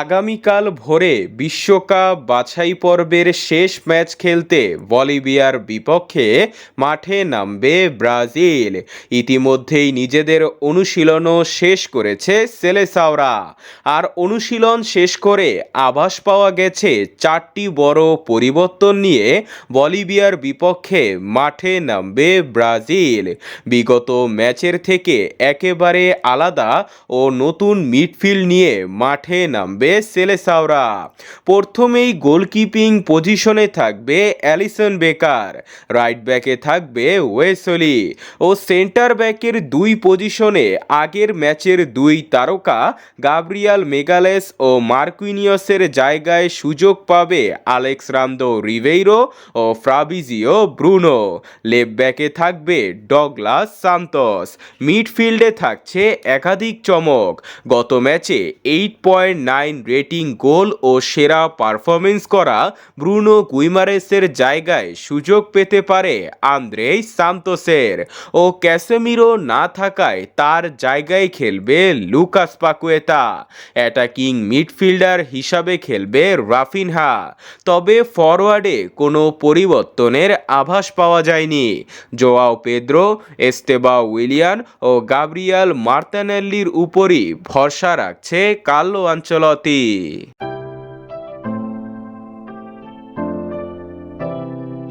আগামীকাল ভোরে বিশ্বকাপ বাছাই পর্বের শেষ ম্যাচ খেলতে বলিভিয়ার বিপক্ষে মাঠে নামবে ব্রাজিল। ইতিমধ্যেই নিজেদের অনুশীলনও শেষ করেছে সেলেসাওরা। আর অনুশীলন শেষ করে আভাস পাওয়া গেছে চারটি বড় পরিবর্তন নিয়ে বলিভিয়ার বিপক্ষে মাঠে নামবে ব্রাজিল। বিগত ম্যাচের থেকে একেবারে আলাদা ও নতুন মিডফিল্ড নিয়ে মাঠে নামবে সেলেসাওরা প্রথমেই গোলকিপিং পজিশনে থাকবে অ্যালিসন বেকার। রাইট ব্যাকে থাকবে ওয়েসলি। ও সেন্টার ব্যাকের দুই পজিশনে আগের ম্যাচের দুই তারকা গাব্রিয়াল মেগালেস ও মার্কুইনিয়সের জায়গায় সুযোগ পাবে আলেক্স রামদো রিভেইরো ও ফ্রাবিজিও ব্রুনো। লেফট ব্যাকে থাকবে ডগলাস সান্তোস। মিডফিল্ডে থাকছে একাধিক চমক। গত ম্যাচে eight point nine rating goal ও সেরা পারফরমেন্স করা ব্রুনো গুইমারেসের জায়গায় সুযোগ পেতে পারে আন্দ্রে সান্তোসের। ও ক্যাসেমিরো না থাকায় তার জায়গায় খেলবে লুকাস পাকুয়েতা। অ্যাটাকিং মিডফিল্ডার হিসাবে খেলবে রাফিনহা। তবে ফরওয়ার্ডে কোনো পরিবর্তনের আভাস পাওয়া যায়নি। জোয়াও পেদ্রো, এস্তেবা উইলিয়ান ও গাব্রিয়াল মার্তানেল্লির উপরই ভরসা রাখছে কার্লো আঞ্চলতি